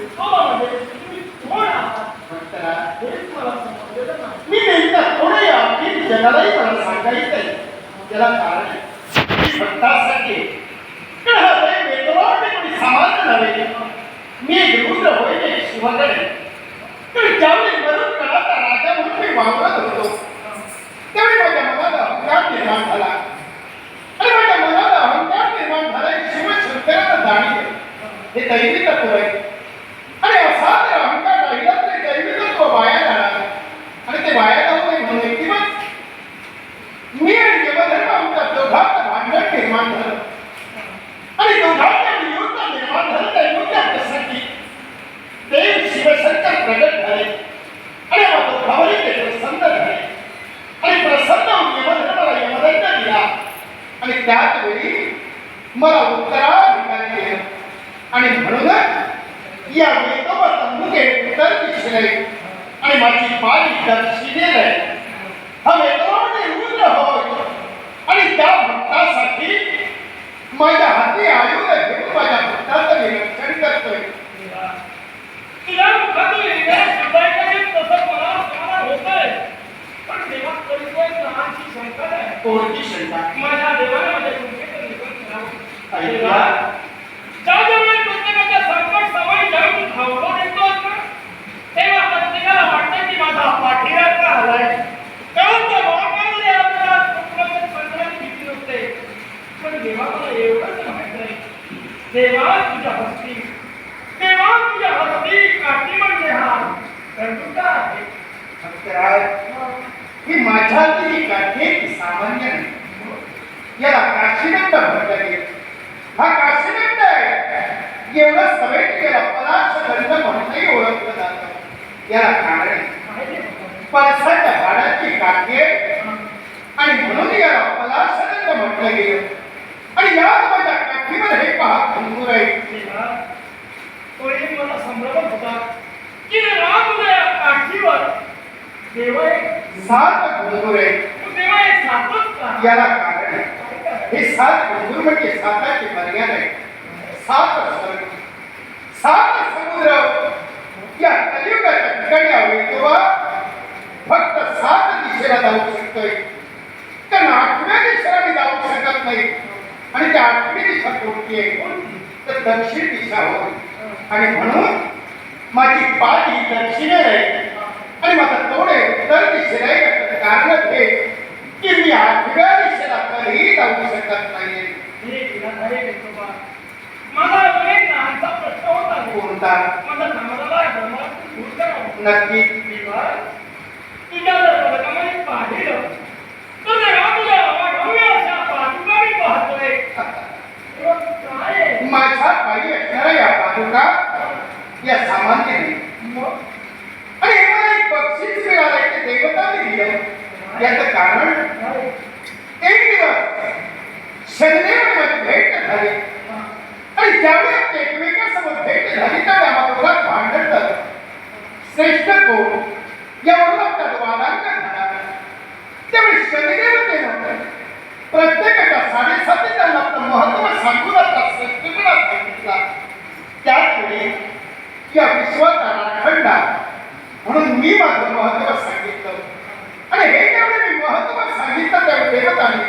विठोबामध्ये तुम्ही कोण आहात हेच मला समजलेलं नाही मी नेमका थोडे अगदी जगालाही मला सांगायचंय त्याला कारण आहे. भक्तासाठी वेदवान कोणी सामान्य नव्हे मी एक रुद्र होय तर ज्यावेळी मरण काळाचा राजा म्हणून मी वावरत होतो त्यावेळी माझ्या मनाला अहंकार निर्माण झाला आणि माझ्या मनाला अहंकार निर्माण झाला शिवशंकराला जाणीव हे दैवी तत्व आहे आणि असा जर अहंकार राहिला तरी दैवी तत्व वाया जाणार आणि ते वाया जाऊ नये म्हणून किंवा मी आणि यमधर्म आमच्या दोघांचं भांडण निर्माण झालं आणि दोघांच्या विरोध निर्माण झालं त्या युद्धासाठी देव शिवशंकर प्रगट झाले. आणि मग दोघांवरही ते प्रसन्न झाले. आणि प्रसन्न होऊन यमधर्माला यमदंड दिला. आणि त्याच वेळी मला उत्तराधिकारी केलं आणि म्हणूनच या वेदोबा तंबुके उत्तर दिशेने आणि माझी पाणी दक्षिणेला आहे. हा वेदोबाने रुद्र होय आणि त्या भक्तासाठी माझ्या हाती आयुध घेऊन माझ्या भक्ताचं निरीक्षण करतोय. लहानशी शंका माझ्या देवाने माझ्या चिंतेचं निधन करावं. ऐका. देवा, ज्या ज्यावेळी प्रत्येकाच्या संकट सवयी जाऊन धावतो निघतोस ना, तेव्हा प्रत्येकाला वाटतं की माझा पाठीरात का आलाय. कारण त्या महाकालाने आपल्याला कुठल्यातरी संकटाची भीती नसते. पण देवा मला एवढंच माहीत. देवा तुझ्या हस्ती देवा तुझ्या हस्ती काठी म्हणजे हा कंटुका आहे हे माझ्या हाती काठी सामान्य नाही. याला काशीदंड म्हटलं गेलं हा काशीदंड आहे. एवढं समेट केला पलाश दंड म्हणूनही ओळखलं जातं. याला कारण आहे. माहिती आहे. पळसाच्या झाडाची काठी आणि म्हणून याला पलाशदंड म्हटलं गेलं आणि यात माझ्या काठीवर हे पहा घुंगूर आहे देवा, तो एक मला संभ्रमच होता की राम उदया काठीवर एक सात घुंगूर आहे याला कारण आहे. हे सात घुंगूर म्हणजे साताची मर्यादा आहे सात स्वर्ग सात समुद्र या कलियुगाच्या ठिकाणी हवे तेव्हा फक्त सात दिशेला जाऊ शकतोय. कारण आठव्या दिशेला मी जाऊ शकत नाही. आणि त्या आठवी दिशा कोणती आहे? तर दक्षिण दिशा होय आणि म्हणून माझी पाठ ही दक्षिणेला आहे. आणि माझं तोडे दिशेला आहे याचं कारण हे की मी आठव्या दिशेला कधीही जाऊ शकत नाही. माझा एक लहानसा प्रश्न होता. कोणता? माझा समाजाला नक्की. तुझ्या जर पदकामध्ये पाहिलं तर देवा तुझ्या अवाढव्य अशा पादुका मी पाहतोय? माझ्या पायी असणाऱ्या या पादुका या सामान्य मग? बक्षीस मिळालंय ते देवताने दिलं याचं कारण एक दिवस भेट झाली आणि ज्यावेळी आमची भेट झाली त्यावेळी आम्हा भांडण झालं श्रेष्ठ कोण यावरून आमच्यात झाला त्यावेळी प्रत्येकाच्या साडेसातीचा त्यांना महत्त्व सांगून आपला श्रेष्ठपणा सांगितला त्याच या विश्वाचा राखंडा म्हणून मी माझं महत्त्व सांगितलं. आणि हे जेवढे मी महत्त्व सांगितलं त्या देवताने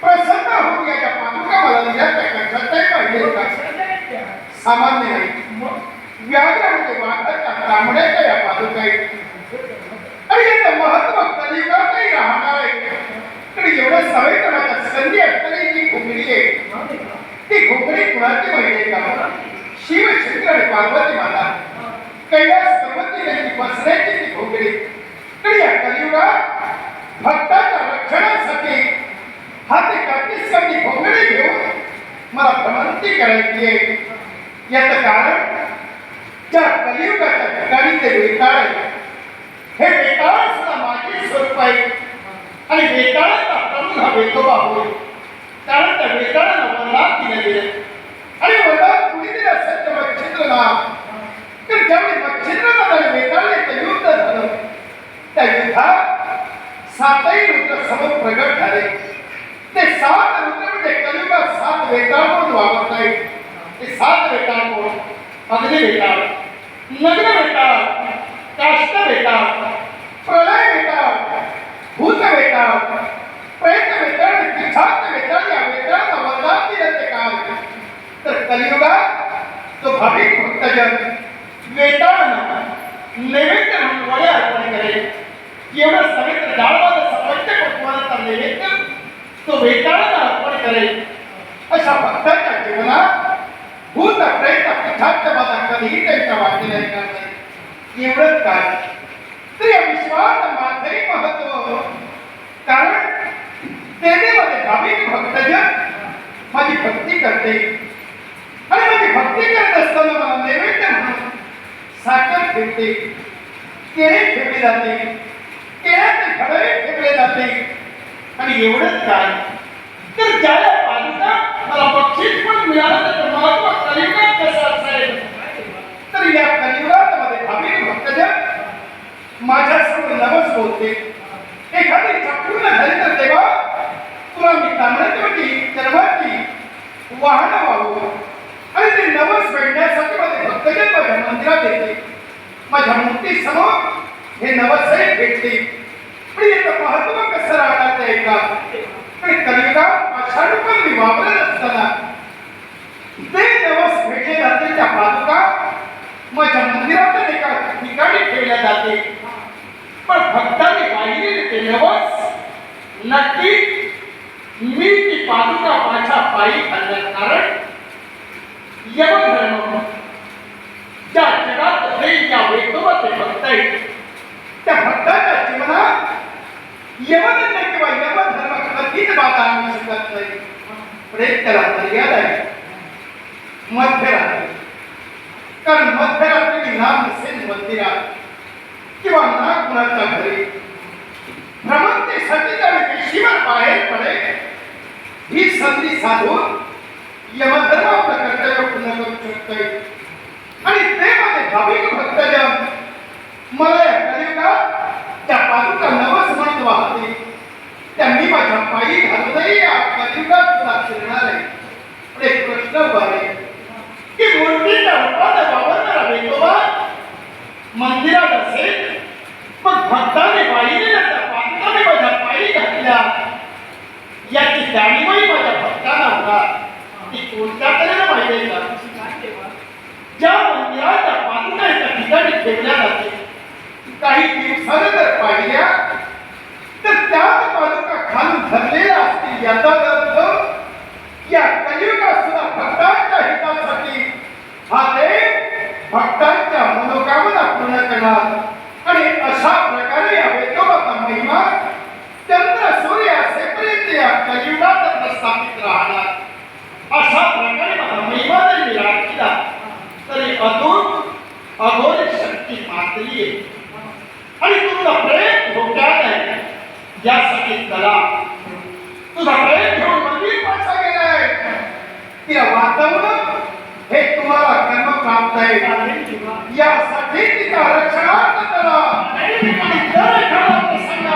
प्रसन्न होऊन याच्या पादुका मला दिल्या त्या कशाचाही पाहिजे का? सामान्य नाही व्याघ्र म्हणजे वाघाच्या तांबड्याच्या या पादुका आहेत. आणि याचं महत्त्व कलियुगातही राहणार आहे. तर एवढं सवय तर माझ्या संधी असताना जी घुगडी आहे. ती घुगडी कुणाची माहिती आहे का? शिव शंकर पार्वती माता. कैलास बसण्याची ती घोगडी तर या कलियुगात भक्ताच्या रक्षणासाठी हा हाती काटीसाठी घोगडी घेऊन मला भ्रमंती करायची आहे. याचं कारण त्या कलियुगाच्या ठिकाणी ते वेताळ आहे हे वेताळ सुद्धा माझे स्वरूप आहे. आणि वेताळाचा प्रमुख हा वेतोबा होय. कारण त्या वेताळाला वरदान दिले गेले आणि वरदान कुणी दिलं असेल तर मच्छिंद्र नाम तर ज्यावेळी मच्छिंद्रनाथ आणि वेताळाचं युद्ध झालं त्या युद्धात सातही रुद्र समोर प्रगट झाले. ते सात रुद्र म्हणजे कलियुगात सात वेताळ म्हणून वावरत आहेत ते सात वेताळ कोण? अग्नी भेटाल नग्न भेटाल काष्ट भेटाल प्रलय भेटाल भूत भेटाल प्रयत्न भेटाल आणि पिशाच भेटाल या भेटांना वरदान दिलं ते काल तर कलियुगात तो भाविक भक्तजन वेटाळानं नैवेद्य म्हणून वडे अर्पण करेल. एवढं सगळं डाळवाद प्रत्येक पक्वानाचा चाललेले तो वेताळाला अर्पण करेल. अशा भक्ताच्या जीवनात भूत प्रेत पिठाच्या बाधा कधीही त्यांच्या वाटेला येणार नाही. एवढंच काय तर विश्वास माझे महत्त्व. कारण तेनेमध्ये भाविक भक्तजन माझी भक्ती करते. आणि माझी भक्ती करत असताना मला नैवेद्य म्हणून साखर ठेवते केळे ठेवले जाते. ते घडे ठेवले जाते. आणि एवढंच काय? तर ज्याला पालिका मला बक्षीस पण मिळालं तर महत्त्व कलियुगात कसं असेल तर या कलियुगात मध्ये भाविक भक्तजन माझ्यासमोर नवस बोलते. एखादी चक्रून झाली तर तेव्हा तुला मी तांदळाची चरवाची वाहन वाहू. आणि ते नवस भेटण्यासाठी माझे भक्तजन माझ्या मंदिरात येते. माझ्या मूर्तीसमोर हे नवसही भेटते. पण याचं महत्त्व कसं राहणार ते का? आणि कलियुगात आषाढ पण मी असताना ते दिवस भेटले जाते त्या पादुका. माझ्या मंदिरात एका ठिकाणी ठेवल्या जाते. पण भक्ताने पाहिलेले ते नवस नक्की मी ती पादुका माझ्या पायी घालण्यात कारण यमधर्म ज्या जगात त्या वेदोबा ते भक्त आहेत. त्या यमदंड किंवा यमधर्म कधीच बाधा आणू शकत नाही प्रेत त्याला मर्यादा आहे मध्यरात्री. कारण मध्यरात्री ना नसेल मंदिरात किंवा ना कुणाच्या घरी भ्रमंतीसाठी त्या वेशीवर बाहेर पडेल. ही संधी साधून यमधर्म आपलं कर्तव्य पूर्ण करू शकतोय आणि ते माझे भाविक भक्तजन मला या कलियुगात त्या पादुका नवस म्हणत वाहते त्या मी माझ्या पायी घालूनही या कलियुगात तुला फिरणार आहे पण एक प्रश्न उभा आहे की मूर्तीच्या रूपात वावरणारा वेतोबा मंदिरात असेल पण भक्ताने पाहिजे त्या पादुकाने माझ्या पायी घातल्या याची जाणीवही माझ्या भक्तांना होता ती कोणत्या तऱ्हेने पाहिजे का ज्या मंदिराच्या पादुका एका ठेवल्या जाते काही दिवसानं जर पाहिल्या तर त्यात पादुका खालून धरलेल्या असतील. याचा अर्थ या कलियुगात सुद्धा भक्तांच्या हितासाठी हा देव भक्तांच्या मनोकामना पूर्ण करणार. आणि अशा प्रकारे या वेदोबाचा महिमा चंद्र सूर्य असेपर्यंत या कलियुगात प्रस्थापित राहणार. अशा प्रकारे माझा महिमा जरी मी राखला तरी अजून अगो मातली आहे आणि तुझा प्रेम धोक्यात आहे. यासाठी चला. तुझा प्रेम घेऊन मंदिर पाठवा गेलाय. तिला वाचवणं हे तुम्हाला कर्म प्राप्त आहे. यासाठी तिचा रक्षणार्थ करा. एखादा प्रसंग